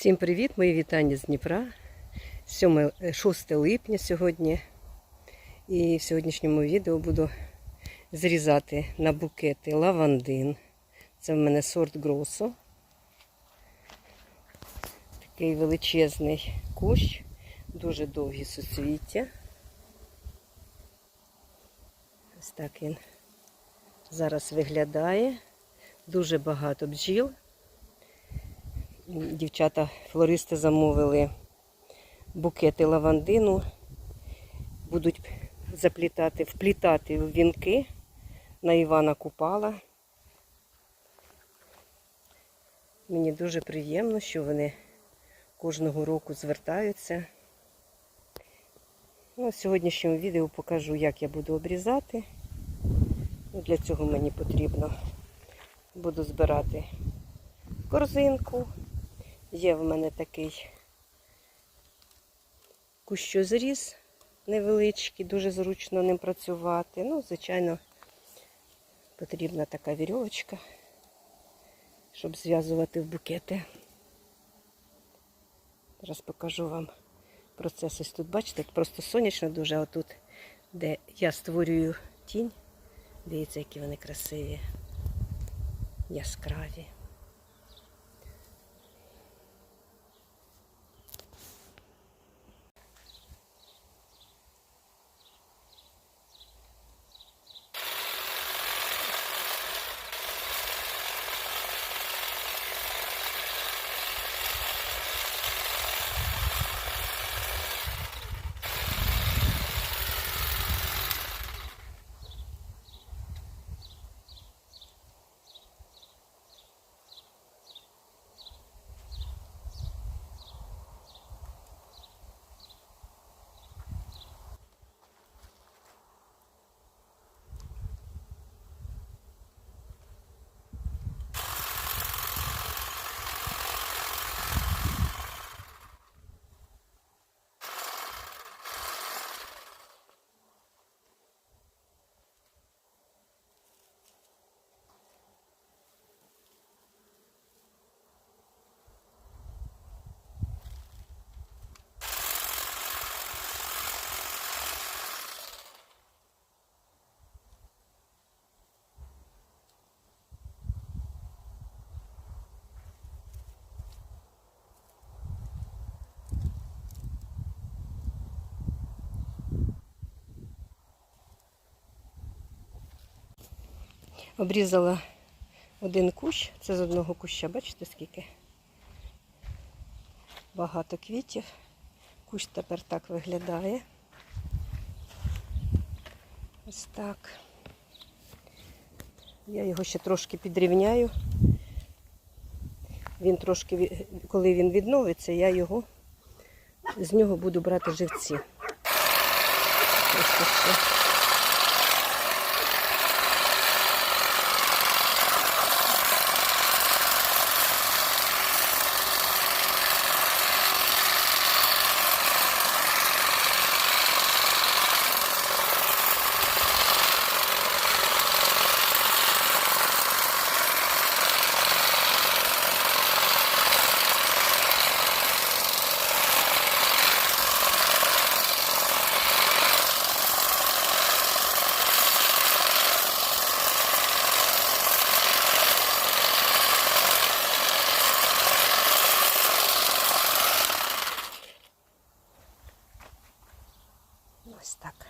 Всім привіт, мої вітання з Дніпра. 7, 6 липня сьогодні. І в сьогоднішньому відео буду зрізати на букети лавандин. Це в мене сорт Гросо. Такий величезний кущ, дуже довгі суцвіття. Ось так він зараз виглядає. Дуже багато бджіл. Дівчата флористи замовили букети лавандину, будуть заплітати, вплітати в вінки на Івана Купала. Мені дуже приємно, що вони кожного року звертаються. Ну, в сьогоднішньому відео покажу, як я буду обрізати. Ну, Для цього мені потрібно буду збирати корзинку. Є в мене такий кущозріз невеличкий, дуже зручно ним працювати. Ну, звичайно, потрібна така вірьовочка, щоб зв'язувати в букети. Зараз покажу вам процес. Ось тут, бачите, просто сонячно дуже, а тут, де я створюю тінь, дивіться, які вони красиві, яскраві. Обрізала один кущ, це з одного куща, бачите скільки? Багато квітів. Кущ тепер так виглядає. Ось так. Я його ще трошки підрівняю. Він трошки, коли він відновиться, я його з нього буду брати живці. Ось ось це. Ось так.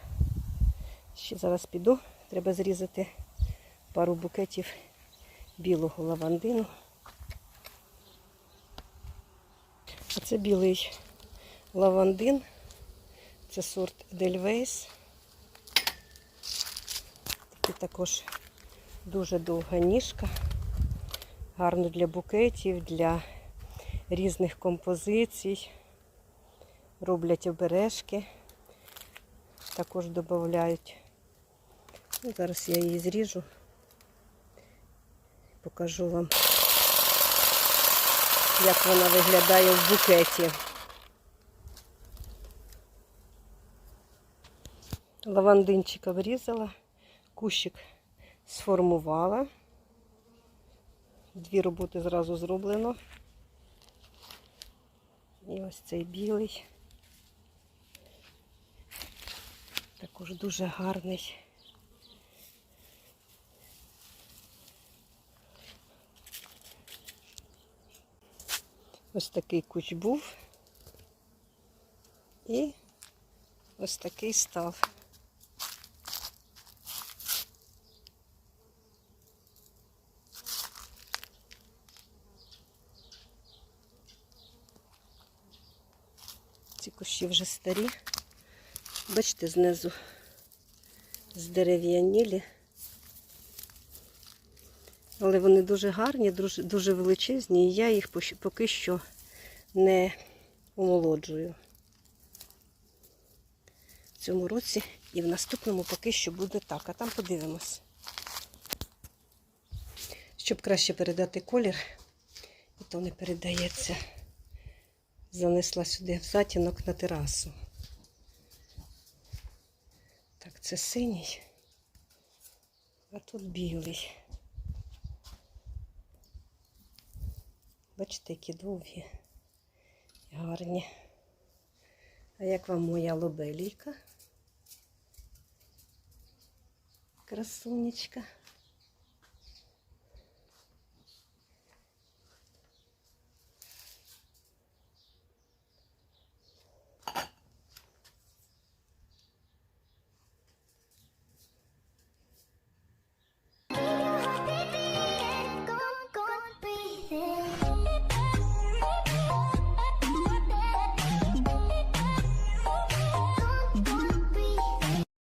Ще зараз піду. Треба зрізати пару букетів білого лавандину. А це білий лавандин. Це сорт Дельвейс. Такий також дуже довга ніжка. Гарно для букетів, для різних композицій. Роблять обережки також додають. Ну, зараз я її зріжу. Покажу вам, як вона виглядає в букеті. Лавандинчик обрізала, кущик сформувала. Дві роботи зразу зроблено. І ось цей білий. Також дуже гарний. Ось такий куч був. І ось такий став. Ці кущі вже старі. Бачите, знизу здерев'янілі. Але вони дуже гарні, дуже, величезні, і я їх поки що не омолоджую. В цьому році і в наступному поки що буде так, а там подивимось. Щоб краще передати колір, і то не передається. Занесла сюди в затінок на терасу. Так, це синій, а тут білий. Бачите, які довгі гарні. А як вам моя лобелійка? Красунечка.